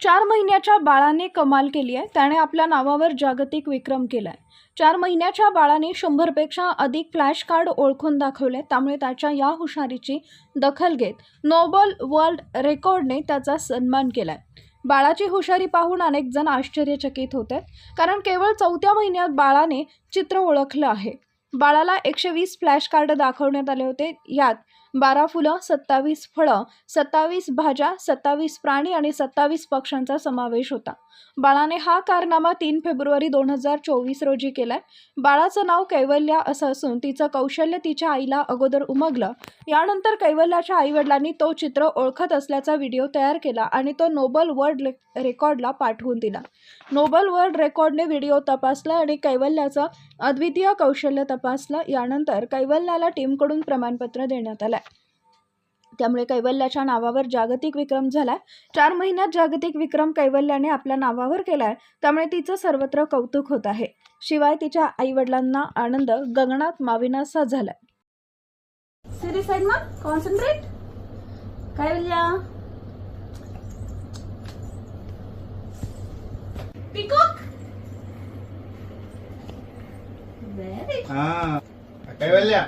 चार महिन्याच्या बाळाने कमाल केली आहे. त्याने आपल्या नावावर जागतिक विक्रम केला आहे. चार महिन्याच्या बाळाने शंभरपेक्षा अधिक फ्लॅश कार्ड ओळखून दाखवले. त्यामुळे त्याच्या या हुशारीची दखल घेत नोबल वर्ल्ड रेकॉर्डने त्याचा सन्मान केला आहे. बाळाची हुशारी पाहून अनेक जण आश्चर्यचकित होते. कारण केवळ चौथ्या महिन्यात बाळाने चित्र ओळखलं आहे. बाळाला एकशे वीस फ्लॅश कार्ड दाखवण्यात आले होते. यात बारा फुलं सत्तावीस फळं सत्तावीस भाज्या सत्तावीस प्राणी आणि सत्तावीस पक्ष्यांचा समावेश होता. बाळाने हा कारनामा तीन फेब्रुवारी दोन हजार चोवीस रोजी केलाय. बाळाचं नाव कैवल्या असं असून तिचं कौशल्य तिच्या आईला अगोदर उमगलं. यानंतर कैवल्याच्या आईवडिलांनी तो चित्र ओळखत असल्याचा व्हिडिओ तयार केला आणि तो नोबल वर्ल्ड रेकॉर्डला पाठवून दिला. नोबल वर्ल्ड रेकॉर्डने व्हिडिओ तपासला आणि कैवल्याचं अद्वितीय कौशल्य तपासलं. यानंतर कैवल्याला टीमकडून प्रमाणपत्र देण्यात आलंय. त्यामुळे कैवल्याच्या नावावर जागतिक विक्रम झालाय. चार महिन्यात जागतिक विक्रम कैवल्याने आपल्या नावावर केलाय. त्यामुळे तिचं सर्वत्र कौतुक होत आहे. शिवाय तिच्या आईवडिलांना आनंद गगनात माविनासा झालाय. सिरियस कॉन्सन्ट्रेट पिकॉक हा. कैवल्या?